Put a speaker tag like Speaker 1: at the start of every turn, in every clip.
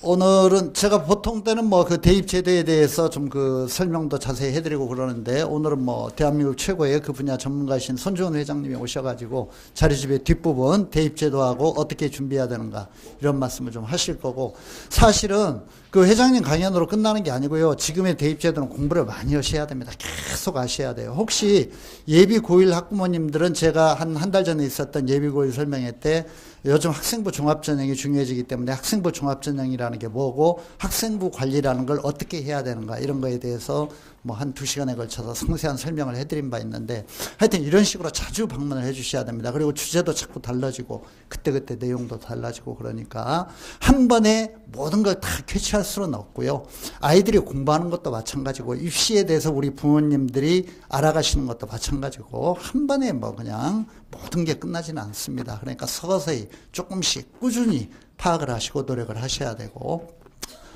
Speaker 1: 오늘은 제가 보통 때는 뭐 그 대입 제도에 대해서 좀 그 설명도 자세히 해드리고 그러는데 오늘은 뭐 대한민국 최고의 그 분야 전문가이신 손주원 회장님이 오셔가지고 자료집의 뒷부분 대입 제도하고 어떻게 준비해야 되는가 이런 말씀을 좀 하실 거고 사실은 그 회장님 강연으로 끝나는 게 아니고요. 지금의 대입 제도는 공부를 많이 하셔야 됩니다. 계속 하셔야 돼요. 혹시 예비 고1 학부모님들은 제가 한 한 달 전에 있었던 예비 고1 설명회 때 요즘 학생부 종합전형이 중요해지기 때문에 학생부 종합전형이라는 게 뭐고 학생부 관리라는 걸 어떻게 해야 되는가 이런 거에 대해서 뭐 한 두 시간에 걸쳐서 상세한 설명을 해드린 바 있는데 하여튼 이런 식으로 자주 방문을 해 주셔야 됩니다. 그리고 주제도 자꾸 달라지고 그때그때 내용도 달라지고 그러니까 한 번에 모든 걸 다 캐치할 수는 없고요. 아이들이 공부하는 것도 마찬가지고 입시에 대해서 우리 부모님들이 알아가시는 것도 마찬가지고 한 번에 뭐 그냥 모든 게 끝나지는 않습니다. 그러니까 서서히 조금씩 꾸준히 파악을 하시고 노력을 하셔야 되고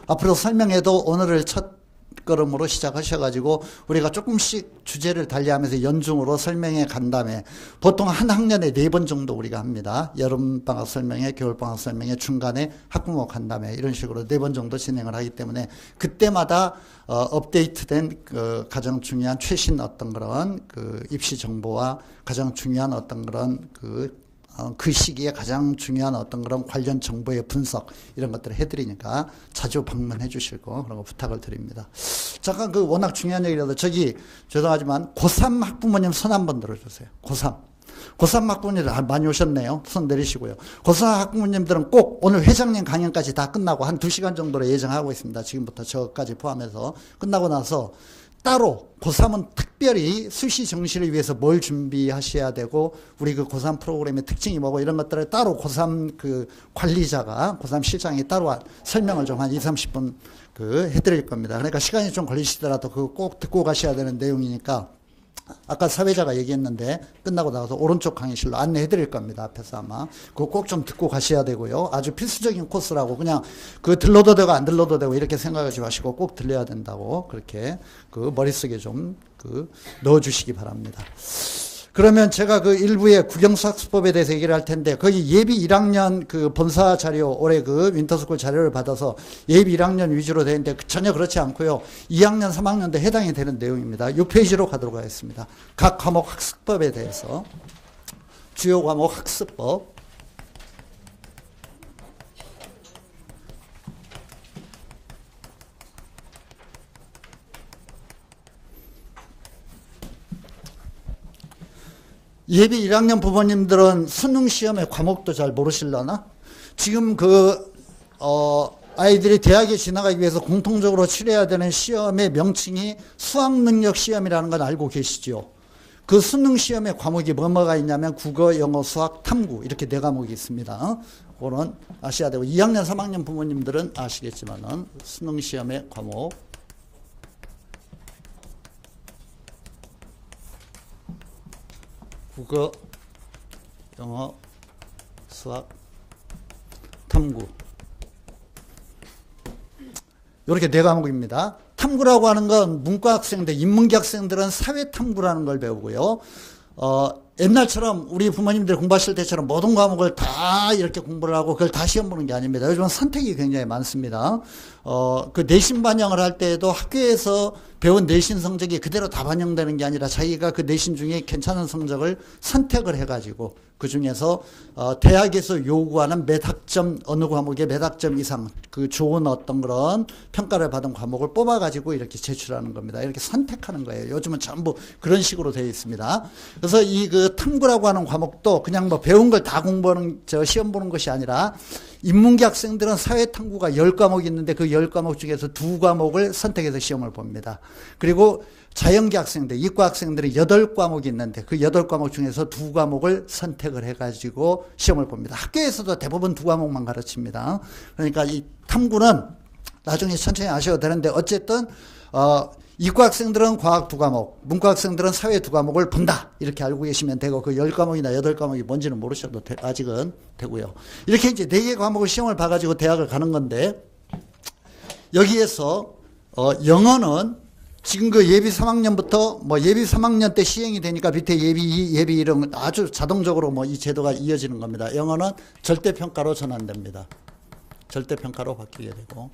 Speaker 1: 앞으로 설명해도 오늘을 첫 걸음으로 시작하셔가지고 우리가 조금씩 주제를 달리하면서 연중으로 설명해 간 다음에 보통 한 학년에 네 번 정도 우리가 합니다. 여름방학 설명회, 겨울방학 설명회, 중간에 학부모 간 다음에 이런 식으로 네 번 정도 진행을 하기 때문에 그때마다 어, 업데이트된 그 가장 중요한 최신 어떤 그런 그 입시 정보와 가장 중요한 어떤 그런 그 어, 그 시기에 가장 중요한 어떤 그런 관련 정보의 분석 이런 것들을 해드리니까 자주 방문해 주실 거 그런 거 부탁을 드립니다. 잠깐 그 워낙 중요한 얘기라도 저기 죄송하지만 고3 학부모님 손 한번 들어주세요. 고3. 고3 학부모님들 많이 오셨네요. 손 내리시고요. 고3 학부모님들은 꼭 오늘 회장님 강연까지 다 끝나고 한 2시간 정도로 예정하고 있습니다. 지금부터 저까지 포함해서 끝나고 나서 따로 고3은 특별히 수시 정시를 위해서 뭘 준비하셔야 되고 우리 그 고3 프로그램의 특징이 뭐고 이런 것들을 따로 고3 그 관리자가 고3 실장이 따로 설명을 좀 한 2, 30분 그 해드릴 겁니다. 그러니까 시간이 좀 걸리시더라도 그거 꼭 듣고 가셔야 되는 내용이니까 아까 사회자가 얘기했는데 끝나고 나서 오른쪽 강의실로 안내해 드릴 겁니다. 앞에서 아마. 그거 꼭 좀 듣고 가셔야 되고요. 아주 필수적인 코스라고 그냥 그 들러도 되고 안 들러도 되고 이렇게 생각하지 마시고 꼭 들려야 된다고 그렇게 그 머릿속에 좀 그 넣어 주시기 바랍니다. 그러면 제가 그 일부의 국영수학수법에 대해서 얘기를 할 텐데 거기 예비 1학년 그 본사 자료 올해 그 윈터스쿨 자료를 받아서 예비 1학년 위주로 되는데 전혀 그렇지 않고요. 2학년 3학년도 해당이 되는 내용입니다. 6페이지로 가도록 하겠습니다. 각 과목 학습법에 대해서 주요 과목 학습법 예비 1학년 부모님들은 수능 시험의 과목도 잘 모르실라나? 지금 그, 어, 아이들이 대학에 지나가기 위해서 공통적으로 치러야 되는 시험의 명칭이 수학능력 시험이라는 건 알고 계시죠? 그 수능 시험의 과목이 뭐뭐가 있냐면 국어, 영어, 수학, 탐구 이렇게 네 과목이 있습니다. 그거는 아셔야 되고 2학년, 3학년 부모님들은 아시겠지만은 수능 시험의 과목 국어, 영어, 수학, 탐구. 이렇게 네 과목입니다. 탐구라고 하는 건 문과 학생들, 인문계 학생들은 사회 탐구라는 걸 배우고요. 어, 옛날처럼 우리 부모님들 공부하실 때처럼 모든 과목을 다 이렇게 공부를 하고 그걸 다 시험 보는 게 아닙니다. 요즘은 선택이 굉장히 많습니다. 어, 그 내신 반영을 할 때에도 학교에서 배운 내신 성적이 그대로 다 반영되는 게 아니라 자기가 그 내신 중에 괜찮은 성적을 선택을 해가지고 그 중에서 어, 대학에서 요구하는 몇 학점 어느 과목에 몇 학점 이상 그 좋은 어떤 그런 평가를 받은 과목을 뽑아 가지고 이렇게 제출하는 겁니다. 이렇게 선택하는 거예요. 요즘은 전부 그런 식으로 되어 있습니다. 그래서 이 그 탐구라고 하는 과목도 그냥 뭐 배운 걸 다 공부하는 저 시험 보는 것이 아니라 인문계 학생들은 사회 탐구가 10과목이 있는데 그 10과목 중에서 두 과목을 선택해서 시험을 봅니다. 그리고 자연계 학생들, 이과 학생들은 8과목이 있는데 그 8과목 중에서 두 과목을 선택을 해가지고 시험을 봅니다. 학교에서도 대부분 두 과목만 가르칩니다. 그러니까 이 탐구는 나중에 천천히 아셔도 되는데 어쨌든 어, 이과 학생들은 과학 두 과목, 문과 학생들은 사회 두 과목을 본다. 이렇게 알고 계시면 되고 그 열 과목이나 여덟 과목이 뭔지는 모르셔도 되, 아직은 되고요. 이렇게 이제 네 개 과목을 시험을 봐가지고 대학을 가는 건데 여기에서 어, 영어는 지금 그 예비 3학년부터 뭐 예비 3학년 때 시행이 되니까 밑에 예비 2, 예비 1은 아주 자동적으로 뭐 이 제도가 이어지는 겁니다. 영어는 절대 평가로 전환됩니다. 절대평가로 바뀌게 되고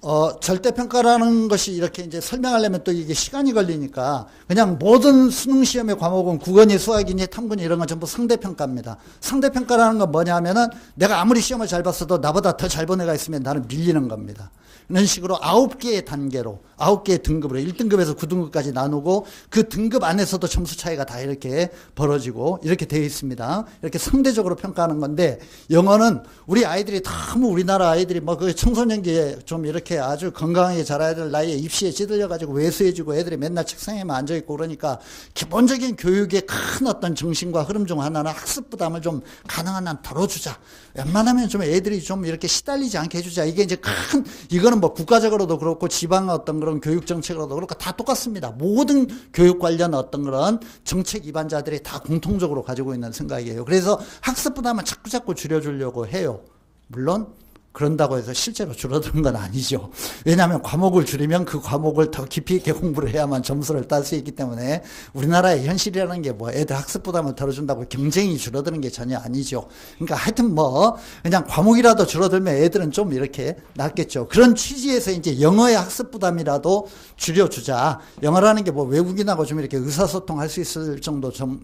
Speaker 1: 어, 절대평가라는 것이 이렇게 이제 설명하려면 또 이게 시간이 걸리니까 그냥 모든 수능 시험의 과목은 국어니 수학이니 탐구니 이런 건 전부 상대평가입니다. 상대평가라는 건 뭐냐면은 내가 아무리 시험을 잘 봤어도 나보다 더 잘 본 애가 있으면 나는 밀리는 겁니다. 이런 식으로 아홉 개의 단계로 아홉 개의 등급으로 1등급에서 9등급까지 나누고 그 등급 안에서도 점수 차이가 다 이렇게 벌어지고 이렇게 되어 있습니다. 이렇게 상대적으로 평가하는 건데 영어는 우리 아이들이 너무 우리나라 아이들이 뭐 그 청소년기에 좀 이렇게 아주 건강하게 자라야 될 나이에 입시에 찌들려 가지고 외수해지고 애들이 맨날 책상에만 앉아 있고 그러니까 기본적인 교육의 큰 어떤 정신과 흐름 중 하나는 학습 부담을 좀 가능한 한 덜어주자. 웬만하면 좀 애들이 좀 이렇게 시달리지 않게 해주자. 이게 이제 큰 이거는 뭐 국가적으로도 그렇고 지방 어떤 그런 교육 정책으로도 그렇고 다 똑같습니다. 모든 교육 관련 어떤 그런 정책 입안자들이 다 공통적으로 가지고 있는 생각이에요. 그래서 학습 부담을 자꾸 자꾸 줄여주려고 해요. 물론 그런다고 해서 실제로 줄어드는 건 아니죠. 왜냐하면 과목을 줄이면 그 과목을 더 깊이 있게 공부를 해야만 점수를 딸 수 있기 때문에 우리나라의 현실이라는 게 뭐 애들 학습 부담을 덜어준다고 경쟁이 줄어드는 게 전혀 아니죠. 그러니까 하여튼 뭐 그냥 과목이라도 줄어들면 애들은 좀 이렇게 낫겠죠. 그런 취지에서 이제 영어의 학습 부담이라도 줄여주자. 영어라는 게 뭐 외국인하고 좀 이렇게 의사소통할 수 있을 정도 좀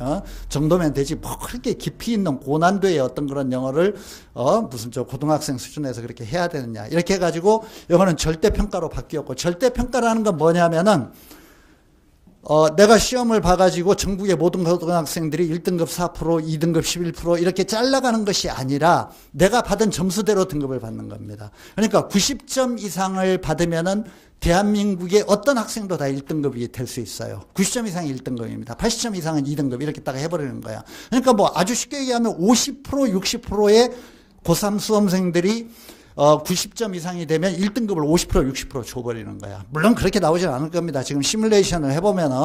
Speaker 1: 어? 정도면 되지 뭐 그렇게 깊이 있는 고난도의 어떤 그런 영어를 어 무슨 저 고등학생 수준에서 그렇게 해야 되느냐 이렇게 해가지고 영어는 절대 평가로 바뀌었고 절대 평가라는 건 뭐냐면은 어, 내가 시험을 봐가지고 전국의 모든 고등학생들이 1등급 4%, 2등급 11% 이렇게 잘라가는 것이 아니라 내가 받은 점수대로 등급을 받는 겁니다. 그러니까 90점 이상을 받으면은 대한민국의 어떤 학생도 다 1등급이 될 수 있어요. 90점 이상이 1등급입니다. 80점 이상은 2등급 이렇게 딱 해버리는 거야. 그러니까 뭐 아주 쉽게 얘기하면 50% 60%의 고3 수험생들이 어, 90점 이상이 되면 1등급을 50% 60% 줘버리는 거야. 물론 그렇게 나오진 않을 겁니다. 지금 시뮬레이션을 해보면은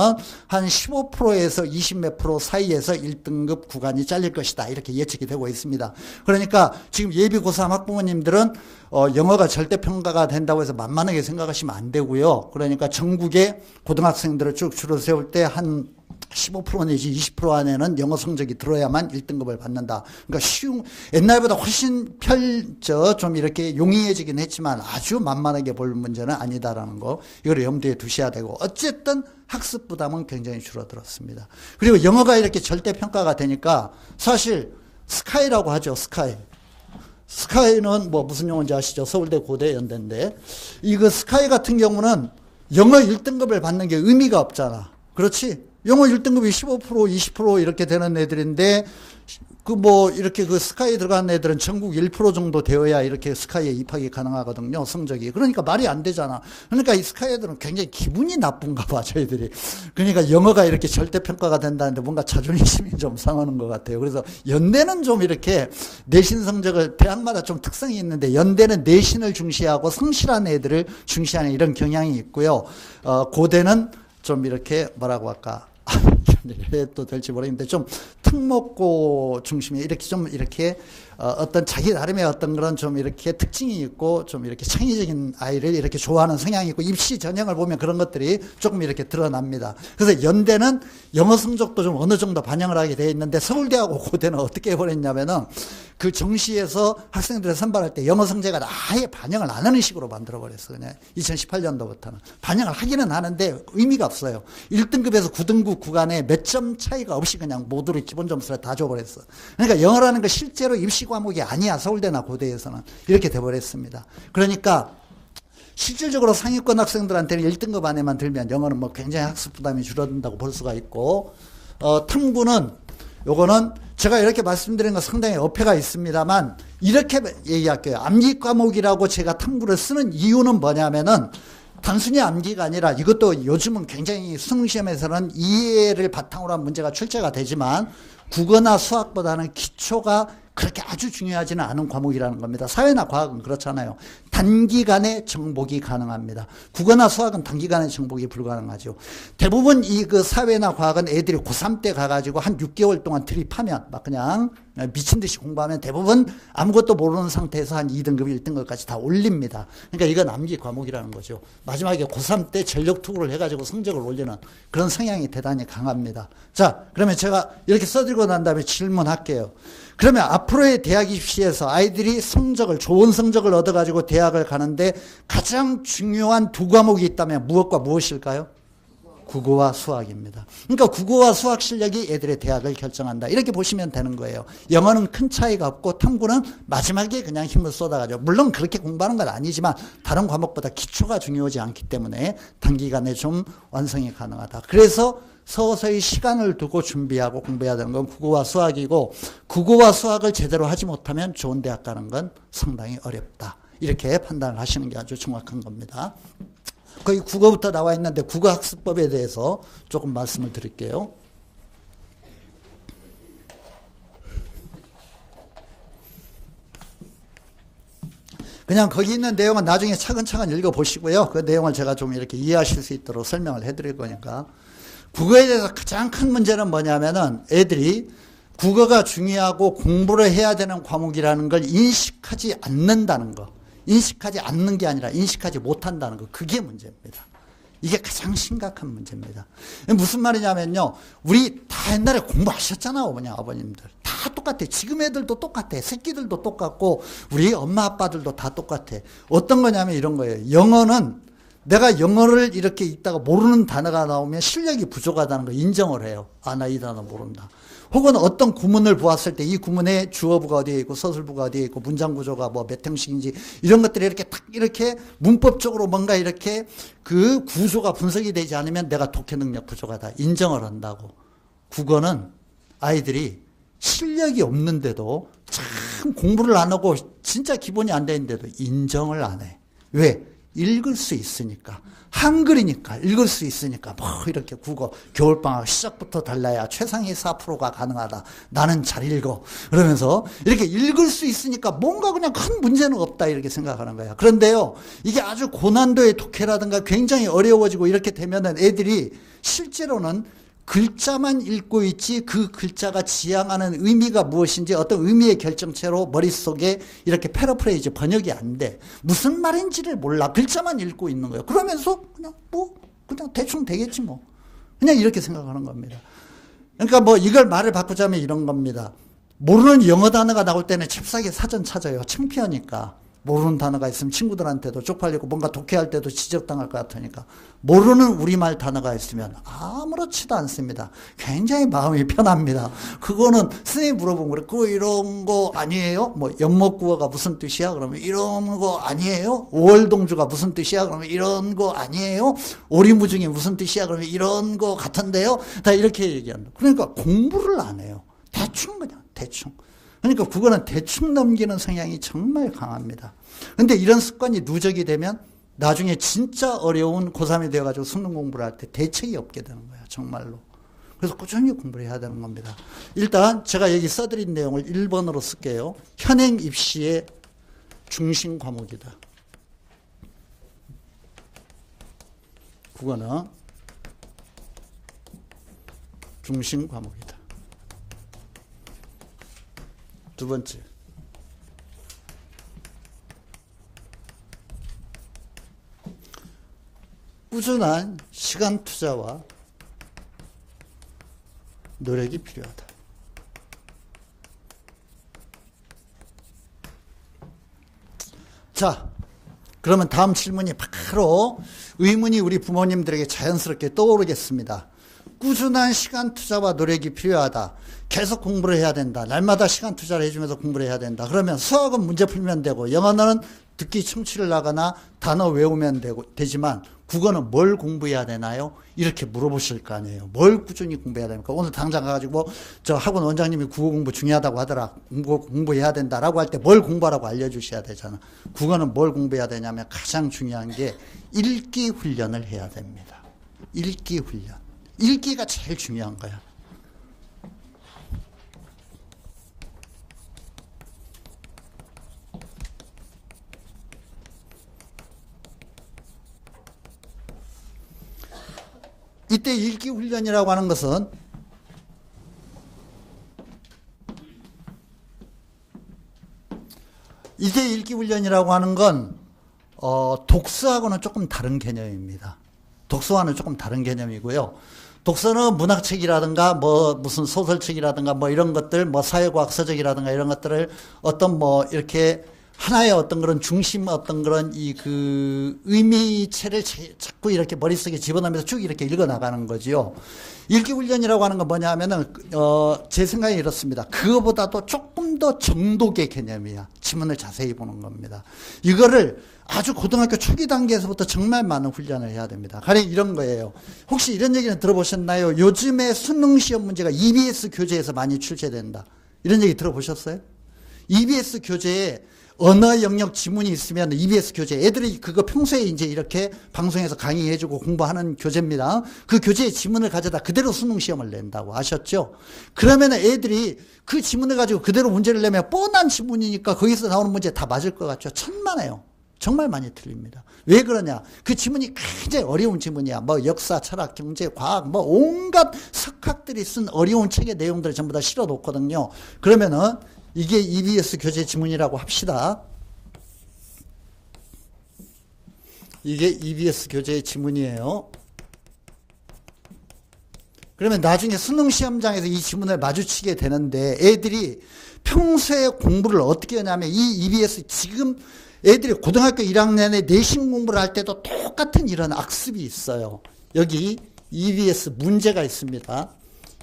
Speaker 1: 한 15%에서 20몇 프로 사이에서 1등급 구간이 잘릴 것이다. 이렇게 예측이 되고 있습니다. 그러니까 지금 예비 고3 학부모님들은 어, 영어가 절대 평가가 된다고 해서 만만하게 생각하시면 안 되고요. 그러니까 전국의 고등학생들을 쭉 줄을 세울 때한 15% 내지 20% 안에는 영어 성적이 들어야만 1등급을 받는다. 그러니까 쉬운, 옛날보다 훨씬 펼쳐 좀 이렇게 용이해지긴 했지만 아주 만만하게 볼 문제는 아니다라는 거, 이걸 염두에 두셔야 되고, 어쨌든 학습 부담은 굉장히 줄어들었습니다. 그리고 영어가 이렇게 절대 평가가 되니까 사실 스카이라고 하죠, 스카이. 스카이는 뭐 무슨 용어인지 아시죠? 서울대 고대 연대인데, 이거 스카이 같은 경우는 영어 1등급을 받는 게 의미가 없잖아. 그렇지? 영어 1등급이 15% 20% 이렇게 되는 애들인데 그 뭐 이렇게 그 스카이에 들어간 애들은 전국 1% 정도 되어야 이렇게 스카이에 입학이 가능하거든요 성적이. 그러니까 말이 안 되잖아. 그러니까 이 스카이 애들은 굉장히 기분이 나쁜가 봐 저희들이. 그러니까 영어가 이렇게 절대평가가 된다는데 뭔가 자존심이 좀 상하는 것 같아요. 그래서 연대는 좀 이렇게 내신 성적을 대학마다 좀 특성이 있는데 연대는 내신을 중시하고 성실한 애들을 중시하는 이런 경향이 있고요. 어, 고대는 좀 이렇게 뭐라고 할까 해도 될지 모르겠는데 좀 특목고 중심에 이렇게 좀 이렇게 어, 떤 자기 나름의 어떤 그런 좀 이렇게 특징이 있고 좀 이렇게 창의적인 아이를 이렇게 좋아하는 성향이 있고 입시 전형을 보면 그런 것들이 조금 이렇게 드러납니다. 그래서 연대는 영어 성적도 좀 어느 정도 반영을 하게 되어 있는데 서울대하고 고대는 어떻게 해버렸냐면은 그 정시에서 학생들을 선발할 때 영어 성적을 아예 반영을 안 하는 식으로 만들어 버렸어. 그냥 2018년도부터는. 반영을 하기는 하는데 의미가 없어요. 1등급에서 9등급 구간에 몇 점 차이가 없이 그냥 모두를 기본 점수를 다 줘버렸어. 그러니까 영어라는 거 실제로 입시 과목이 아니야. 서울대나 고대에서는. 이렇게 돼버렸습니다. 그러니까 실질적으로 상위권 학생들한테는 1등급 안에만 들면 영어는 뭐 굉장히 학습 부담이 줄어든다고 볼 수가 있고, 어, 탐구는 요거는 제가 이렇게 말씀드린 건 상당히 어폐가 있습니다만 이렇게 얘기할게요. 암기 과목이라고 제가 탐구를 쓰는 이유는 뭐냐면은 단순히 암기가 아니라 이것도 요즘은 굉장히 수능시험에서는 이해를 바탕으로 한 문제가 출제가 되지만 국어나 수학보다는 기초가 그렇게 아주 중요하지는 않은 과목이라는 겁니다. 사회나 과학은 그렇잖아요. 단기간에 정복이 가능합니다. 국어나 수학은 단기간에 정복이 불가능하죠. 대부분 이 그 사회나 과학은 애들이 고3 때 가가지고 한 6개월 동안 드립하면 막 그냥 미친 듯이 공부하면 대부분 아무것도 모르는 상태에서 한 2등급, 1등급까지 다 올립니다. 그러니까 이건 암기 과목이라는 거죠. 마지막에 고3 때 전력 투구를 해가지고 성적을 올리는 그런 성향이 대단히 강합니다. 자, 그러면 제가 이렇게 써드리고 난 다음에 질문할게요. 그러면 앞으로의 대학 입시에서 아이들이 성적을 좋은 성적을 얻어 가지고 대학을 가는데 가장 중요한 두 과목이 있다면 무엇과 무엇일까요? 국어와 수학입니다. 그러니까 국어와 수학 실력이 애들의 대학을 결정한다. 이렇게 보시면 되는 거예요. 영어는 큰 차이가 없고 탐구는 마지막에 그냥 힘을 쏟아가죠. 물론 그렇게 공부하는 건 아니지만 다른 과목보다 기초가 중요하지 않기 때문에 단기간에 좀 완성이 가능하다. 그래서 서서히 시간을 두고 준비하고 공부해야 되는 건 국어와 수학이고 국어와 수학을 제대로 하지 못하면 좋은 대학 가는 건 상당히 어렵다. 이렇게 판단을 하시는 게 아주 정확한 겁니다. 거의 국어부터 나와 있는데 국어학습법에 대해서 조금 말씀을 드릴게요. 그냥 거기 있는 내용은 나중에 차근차근 읽어보시고요. 그 내용을 제가 좀 이렇게 이해하실 수 있도록 설명을 해드릴 거니까. 국어에 대해서 가장 큰 문제는 뭐냐면은 애들이 국어가 중요하고 공부를 해야 되는 과목이라는 걸 인식하지 않는다는 거. 인식하지 않는 게 아니라 인식하지 못한다는 거. 그게 문제입니다. 이게 가장 심각한 문제입니다. 무슨 말이냐면요. 우리 다 옛날에 공부하셨잖아, 어머니, 아버님들. 다 똑같아. 지금 애들도 똑같아. 새끼들도 똑같고, 우리 엄마, 아빠들도 다 똑같아. 어떤 거냐면 이런 거예요. 영어는 내가 영어를 이렇게 읽다가 모르는 단어가 나오면 실력이 부족하다는 거 인정을 해요. 아, 나 이 단어 모른다. 혹은 어떤 구문을 보았을 때 이 구문의 주어부가 어디에 있고 서술부가 어디에 있고 문장 구조가 뭐 몇 형식인지 이런 것들이 이렇게 딱 이렇게 문법적으로 뭔가 이렇게 그 구조가 분석이 되지 않으면 내가 독해 능력 부족하다. 인정을 한다고. 국어는 아이들이 실력이 없는데도 참 공부를 안 하고 진짜 기본이 안 되는데도 인정을 안 해. 왜? 읽을 수 있으니까. 한글이니까 읽을 수 있으니까 뭐 이렇게 국어 겨울방학 시작부터 달라야 최상위 4%가 가능하다. 나는 잘 읽어. 그러면서 이렇게 읽을 수 있으니까 뭔가 그냥 큰 문제는 없다 이렇게 생각하는 거야. 그런데요. 이게 아주 고난도의 독해라든가 굉장히 어려워지고 이렇게 되면은 애들이 실제로는 글자만 읽고 있지 그 글자가 지향하는 의미가 무엇인지 어떤 의미의 결정체로 머릿속에 이렇게 패러프레이즈 번역이 안 돼. 무슨 말인지를 몰라. 글자만 읽고 있는 거예요. 그러면서 그냥 뭐 그냥 대충 되겠지 뭐. 그냥 이렇게 생각하는 겁니다. 그러니까 뭐 이걸 말을 바꾸자면 이런 겁니다. 모르는 영어 단어가 나올 때는 잽싸게 사전 찾아요. 창피하니까. 모르는 단어가 있으면 친구들한테도 쪽팔리고 뭔가 독해할 때도 지적당할 것 같으니까 모르는 우리말 단어가 있으면 아무렇지도 않습니다. 굉장히 마음이 편합니다. 그거는 선생님 물어보면 그래. 그 이런 거 아니에요? 뭐 연목구어가 무슨 뜻이야? 그러면 이런 거 아니에요? 월동주가 무슨 뜻이야? 그러면 이런 거 아니에요? 오리무중이 무슨 뜻이야? 그러면 이런 거 같은데요? 다 이렇게 얘기한다. 그러니까 공부를 안 해요. 대충 그냥 대충. 그러니까 국어는 대충 넘기는 성향이 정말 강합니다. 근데 이런 습관이 누적이 되면 나중에 진짜 어려운 고3이 되어가지고 수능 공부를 할 때 대책이 없게 되는 거야, 정말로. 그래서 꾸준히 공부를 해야 되는 겁니다. 일단 제가 여기 써드린 내용을 1번으로 쓸게요. 현행 입시의 중심 과목이다. 국어는 중심 과목이다. 두 번째. 꾸준한 시간 투자와 노력이 필요하다. 자, 그러면 다음 질문이 바로 의문이 우리 부모님들에게 자연스럽게 떠오르겠습니다. 꾸준한 시간 투자와 노력이 필요하다. 계속 공부를 해야 된다. 날마다 시간 투자를 해주면서 공부를 해야 된다. 그러면 수학은 문제 풀면 되고 영어는 듣기 청취를 하거나 단어 외우면 되고, 되지만 국어는 뭘 공부해야 되나요? 이렇게 물어보실 거 아니에요. 뭘 꾸준히 공부해야 됩니까? 오늘 당장 가가지고 저 학원 원장님이 국어 공부 중요하다고 하더라. 공부, 공부해야 된다라고 할 때 뭘 공부하라고 알려주셔야 되잖아. 국어는 뭘 공부해야 되냐면 가장 중요한 게 읽기 훈련을 해야 됩니다. 읽기 훈련. 읽기가 제일 중요한 거야. 이때 읽기 훈련이라고 하는 것은 이때 읽기 훈련이라고 하는 건 어, 독서하고는 조금 다른 개념입니다. 독서와는 조금 다른 개념이고요. 독서는 문학책이라든가 뭐 무슨 소설책이라든가 뭐 이런 것들 뭐 사회과학 서적이라든가 이런 것들을 어떤 뭐 이렇게 하나의 어떤 그런 중심 어떤 그런 이 그 의미체를 자꾸 이렇게 머릿속에 집어넣으면서 쭉 이렇게 읽어 나가는 거지요. 읽기 훈련이라고 하는 건 뭐냐 하면은 어 제 생각에 이렇습니다. 그거보다도 조금 더 정독의 개념이야. 지문을 자세히 보는 겁니다. 이거를 아주 고등학교 초기 단계에서부터 정말 많은 훈련을 해야 됩니다. 가령 이런 거예요. 혹시 이런 얘기는 들어보셨나요? 요즘에 수능 시험 문제가 EBS 교재에서 많이 출제된다. 이런 얘기 들어보셨어요? EBS 교재에 언어 영역 지문이 있으면 EBS 교재 애들이 그거 평소에 이제 이렇게 방송에서 강의해주고 공부하는 교재입니다. 그 교재의 지문을 가져다 그대로 수능 시험을 낸다고 아셨죠? 그러면 애들이 그 지문을 가지고 그대로 문제를 내면 뻔한 지문이니까 거기서 나오는 문제 다 맞을 것 같죠? 천만에요. 정말 많이 틀립니다. 왜 그러냐? 그 지문이 굉장히 어려운 지문이야. 뭐 역사, 철학, 경제, 과학, 뭐 온갖 석학들이 쓴 어려운 책의 내용들을 전부 다 실어 놓거든요. 그러면은 이게 EBS 교재 지문이라고 합시다. 이게 EBS 교재의 지문이에요. 그러면 나중에 수능 시험장에서 이 지문을 마주치게 되는데 애들이 평소에 공부를 어떻게 하냐면 이 EBS 지금 애들이 고등학교 1학년에 내신 공부를 할 때도 똑같은 이런 악습이 있어요. 여기 EBS 문제가 있습니다.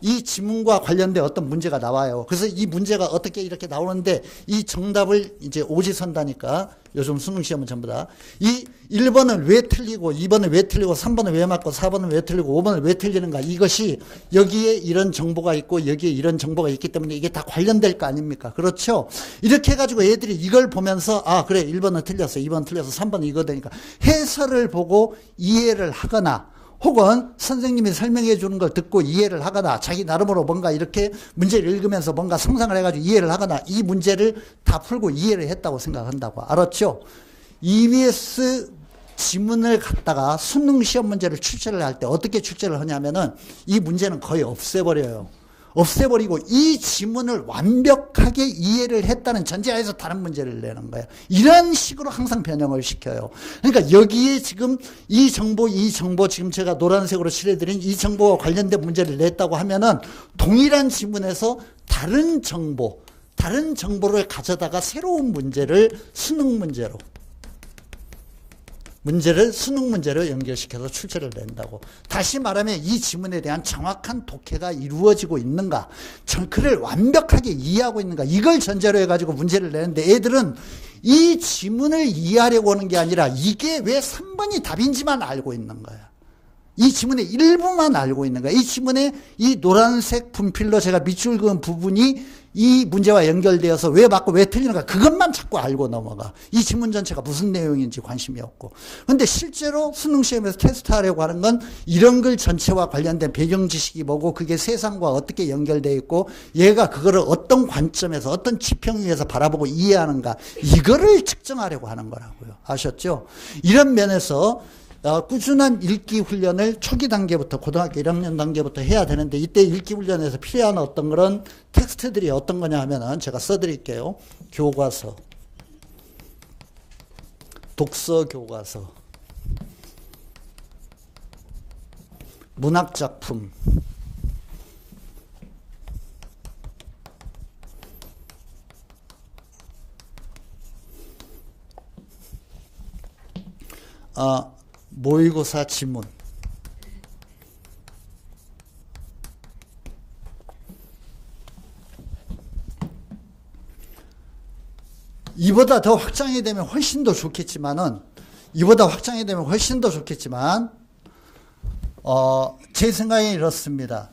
Speaker 1: 이 지문과 관련된 어떤 문제가 나와요. 그래서 이 문제가 어떻게 이렇게 나오는데 이 정답을 이제 오지선다니까 요즘 수능 시험은 전부 다. 이 1번은 왜 틀리고 2번은 왜 틀리고 3번은 왜 맞고 4번은 왜 틀리고 5번은 왜 틀리는가 이것이 여기에 이런 정보가 있고 여기에 이런 정보가 있기 때문에 이게 다 관련될 거 아닙니까? 그렇죠? 이렇게 해가지고 애들이 이걸 보면서 아 그래 1번은 틀렸어 2번 틀렸어 3번은 이거 되니까 해설을 보고 이해를 하거나 혹은 선생님이 설명해 주는 걸 듣고 이해를 하거나 자기 나름으로 뭔가 이렇게 문제를 읽으면서 뭔가 상상을 해가지고 이해를 하거나 이 문제를 다 풀고 이해를 했다고 생각한다고. 알았죠? EBS 지문을 갖다가 수능 시험 문제를 출제를 할 때 어떻게 출제를 하냐면은 이 문제는 거의 없애버려요. 없애버리고 이 지문을 완벽하게 이해를 했다는 전제하에서 다른 문제를 내는 거예요. 이런 식으로 항상 변형을 시켜요. 그러니까 여기에 지금 이 정보, 이 정보 지금 제가 노란색으로 칠해드린 이 정보와 관련된 문제를 냈다고 하면은 동일한 지문에서 다른 정보, 다른 정보를 가져다가 새로운 문제를 수능 문제로 문제를 수능 문제로 연결시켜서 출제를 낸다고. 다시 말하면 이 지문에 대한 정확한 독해가 이루어지고 있는가, 그를 완벽하게 이해하고 있는가, 이걸 전제로 해가지고 문제를 내는데 애들은 이 지문을 이해하려고 하는 게 아니라 이게 왜 3번이 답인지만 알고 있는 거야. 이 지문의 일부만 알고 있는 거야. 이 지문의 이 노란색 분필로 제가 밑줄 그은 부분이 이 문제와 연결되어서 왜 맞고 왜 틀리는가 그것만 자꾸 알고 넘어가. 이 지문 전체가 무슨 내용인지 관심이 없고. 근데 실제로 수능 시험에서 테스트하려고 하는 건 이런 글 전체와 관련된 배경 지식이 뭐고 그게 세상과 어떻게 연결되어 있고 얘가 그거를 어떤 관점에서 어떤 지평위에서 바라보고 이해하는가 이거를 측정하려고 하는 거라고요. 아셨죠? 이런 면에서 어, 꾸준한 읽기 훈련을 초기 단계부터 고등학교 1학년 단계부터 해야 되는데 이때 읽기 훈련에서 필요한 어떤 그런 텍스트들이 어떤 거냐 하면은 제가 써드릴게요. 교과서, 독서 교과서, 문학 작품, 어, 모의고사 지문 이보다 더 확장이 되면 훨씬 더 좋겠지만은 이보다 확장이 되면 훨씬 더 좋겠지만 어, 제 생각에 이렇습니다.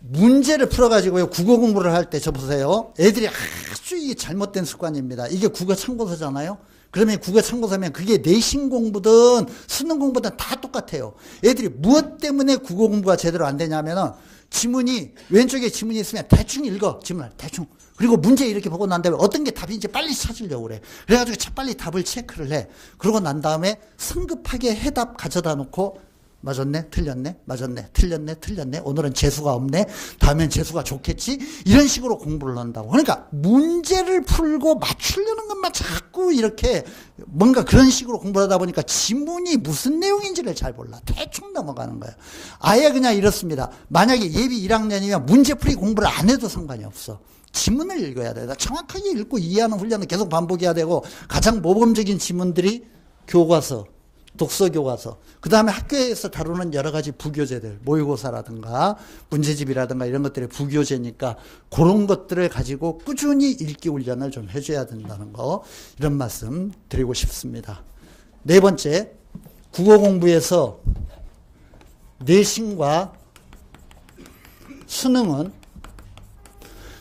Speaker 1: 문제를 풀어가지고요 국어 공부를 할 때 저 보세요 애들이 아주 이게 잘못된 습관입니다. 이게 국어 참고서잖아요. 그러면 국어 참고서면 그게 내신 공부든 수능 공부든 다 똑같아요. 애들이 무엇 때문에 국어 공부가 제대로 안 되냐면은 지문이 왼쪽에 지문이 있으면 대충 읽어 지문을. 대충. 그리고 문제 이렇게 보고 난 다음에 어떤 게 답인지 빨리 찾으려고 그래. 그래가지고 빨리 답을 체크를 해. 그러고 난 다음에 성급하게 해답 가져다 놓고 맞았네, 틀렸네, 맞았네, 틀렸네, 틀렸네. 오늘은 재수가 없네. 다음엔 재수가 좋겠지. 이런 식으로 공부를 한다고. 그러니까 문제를 풀고 맞추려는 것만 자꾸 이렇게 뭔가 그런 식으로 공부를 하다 보니까 지문이 무슨 내용인지를 잘 몰라. 대충 넘어가는 거예요. 아예 그냥 이렇습니다. 만약에 예비 1학년이면 문제풀이 공부를 안 해도 상관이 없어. 지문을 읽어야 돼. 정확하게 읽고 이해하는 훈련을 계속 반복해야 되고 가장 모범적인 지문들이 교과서, 독서 교과서. 그 다음에 학교에서 다루는 여러 가지 부교재들, 모의고사라든가 문제집이라든가 이런 것들이 부교재니까 그런 것들을 가지고 꾸준히 읽기 훈련을 좀 해줘야 된다는 거, 이런 말씀 드리고 싶습니다. 네 번째, 국어 공부에서 내신과 수능은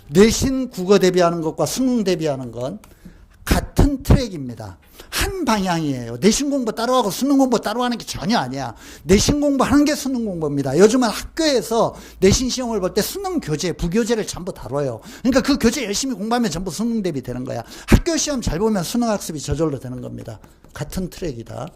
Speaker 1: 내신 국어 대비하는 것과 수능 대비하는 건 트랙입니다. 한 방향이에요. 내신 공부 따로 하고 수능 공부 따로 하는 게 전혀 아니야. 내신 공부하는 게 수능 공부입니다. 요즘은 학교에서 내신 시험을 볼 때 수능 교재, 부교재를 전부 다뤄요. 그러니까 그 교재 열심히 공부하면 전부 수능 대비 되는 거야. 학교 시험 잘 보면 수능 학습이 저절로 되는 겁니다. 같은 트랙이다.